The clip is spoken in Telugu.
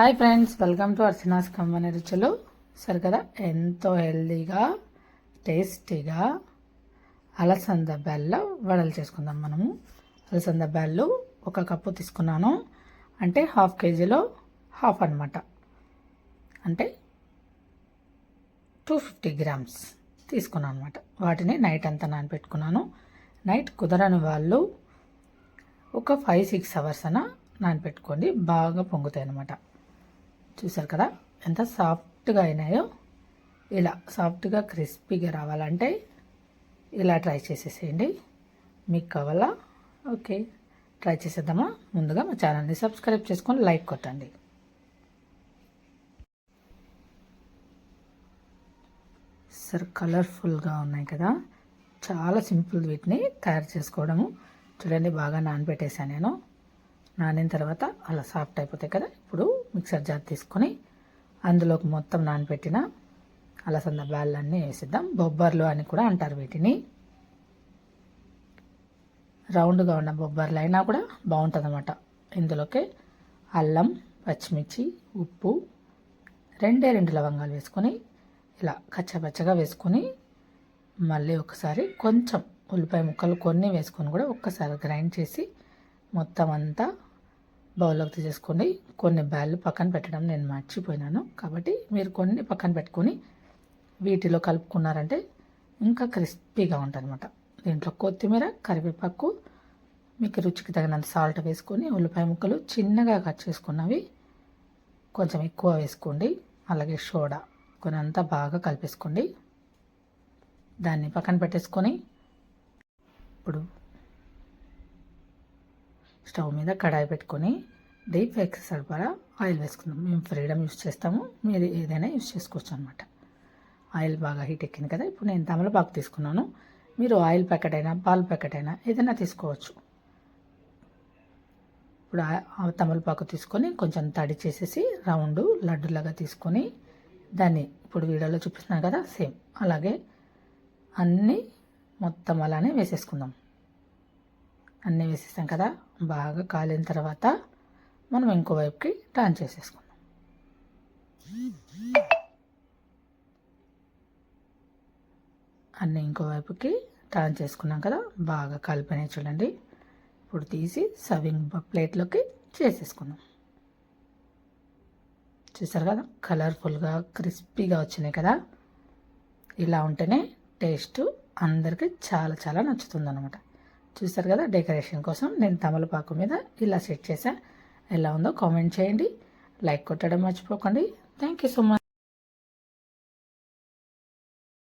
Hi friends welcome to Archana's కమ్మని రుచులు. సరే కదా ఎంతో హెల్దీగా టేస్టీగా అలసంద బెల్ల వడలు చేసుకుందాం మనము. అలసంద బెల్లు ఒక కప్పు తీసుకున్నాను. అంటే హాఫ్ కేజీలో హాఫ్ అనమాట అంటే టూ ఫిఫ్టీ గ్రామ్స్ తీసుకున్నాను అనమాట వాటిని నైట్ అంతా నానబెట్టుకున్నాను. నైట్ కుదరని వాళ్ళు ఒక ఫైవ్ సిక్స్ అవర్స్ అన నానబెట్టుకోండి. బాగా పొంగుతాయి అనమాట చూసారు కదా? ఎంత సాఫ్ట్గా అయినాయో. ఇలా సాఫ్ట్గా క్రిస్పీగా రావాలంటే ఇలా ట్రై చేసేసేయండి. మీకు కావాలా? ఓకే. ట్రై చేసేద్దామా? ముందుగా మా ఛానల్ని సబ్స్క్రైబ్ చేసుకొని లైక్ కొట్టండి. సార్ కలర్ఫుల్గా ఉన్నాయి కదా? చాలా సింపుల్ వీటిని తయారు చేసుకోవడము. చూడండి బాగా నానబెట్టేసాను నేను. నానిన తర్వాత అలా సాఫ్ట్ అయిపోతాయి కదా ఇప్పుడు మిక్సర్ జార్ తీసుకొని అందులోకి మొత్తం నానబెట్టిన అలసంద బ్యాళ్ళన్నీ వేసిద్దాం. బొబ్బర్లు అని కూడా అంటారు వీటిని. రౌండ్గా ఉన్న బొబ్బర్లు అయినా కూడా బాగుంటుంది అన్నమాట ఇందులోకి అల్లం పచ్చిమిర్చి ఉప్పు రెండే రెండు లవంగాలు వేసుకొని ఇలా కచ్చపచ్చగా వేసుకొని మళ్ళీ ఒకసారి కొంచెం ఉల్లిపాయ ముక్కలు కొన్ని వేసుకొని కూడా ఒక్కసారి గ్రైండ్ చేసి మొత్తం అంతా బౌల్లోకి తీసేసుకోండి. కొన్ని బ్యాళ్ళు పక్కన పెట్టడం నేను మర్చిపోయినాను. కాబట్టి మీరు కొన్ని పక్కన పెట్టుకొని వీటిలో కలుపుకున్నారంటే ఇంకా క్రిస్పీగా ఉంటుందన్నమాట. దీంట్లో కొత్తిమీర కరివేపాకు మీకు రుచికి తగినంత సాల్ట్ వేసుకొని ఉల్లిపాయ ముక్కలు చిన్నగా కట్ చేసుకున్నవి కొంచెం ఎక్కువ వేసుకోండి. అలాగే సోడా కొనంతా బాగా కలిపేసుకోండి. దాన్ని పక్కన పెట్టేసుకొని ఇప్పుడు స్టవ్ మీద కడాయి పెట్టుకొని డీప్ ఫ్రైకి సరిపడా ఆయిల్ వేసుకుందాం. మేము ఫ్రీడమ్ యూస్ చేస్తాము. మీరు ఏదైనా యూస్ చేసుకోవచ్చు అనమాట ఆయిల్ బాగా హీట్ ఎక్కింది కదా ఇప్పుడు నేను తమలపాకు తీసుకున్నాను. మీరు ఆయిల్ ప్యాకెట్ అయినా పాల ప్యాకెట్ అయినా ఏదైనా తీసుకోవచ్చు. ఇప్పుడు తమలపాకు తీసుకొని కొంచెం తడి చేసేసి రౌండ్ లడ్డులాగా తీసుకొని దాన్ని ఇప్పుడు వీడియోలో చూపిస్తున్నాను కదా సేమ్. అలాగే అన్నీ మొత్తం అలానే వేసేసుకుందాం. అన్నీ వేసేసాం కదా బాగా కాలిన తర్వాత మనం ఇంకో వైపుకి టర్న్ చేసేసుకుందాం. అన్నీ ఇంకో వైపుకి టర్న్ చేసుకున్నాం కదా బాగా కలిపినాయి చూడండి. ఇప్పుడు తీసి సర్వింగ్ ప్లేట్లోకి చేసేసుకుందాం. చూసారు కదా కలర్ఫుల్గా క్రిస్పీగా వచ్చినాయి కదా. ఇలా ఉంటేనే టేస్ట్ అందరికీ చాలా చాలా నచ్చుతుంది అనమాట చూసారు కదా డెకరేషన్ కోసం నేను తమలపాకు మీద ఇలా సెట్ చేశాను ఎలా ఉందో కామెంట్ చేయండి. లైక్ కొట్టడం మర్చిపోకండి. Thank you so much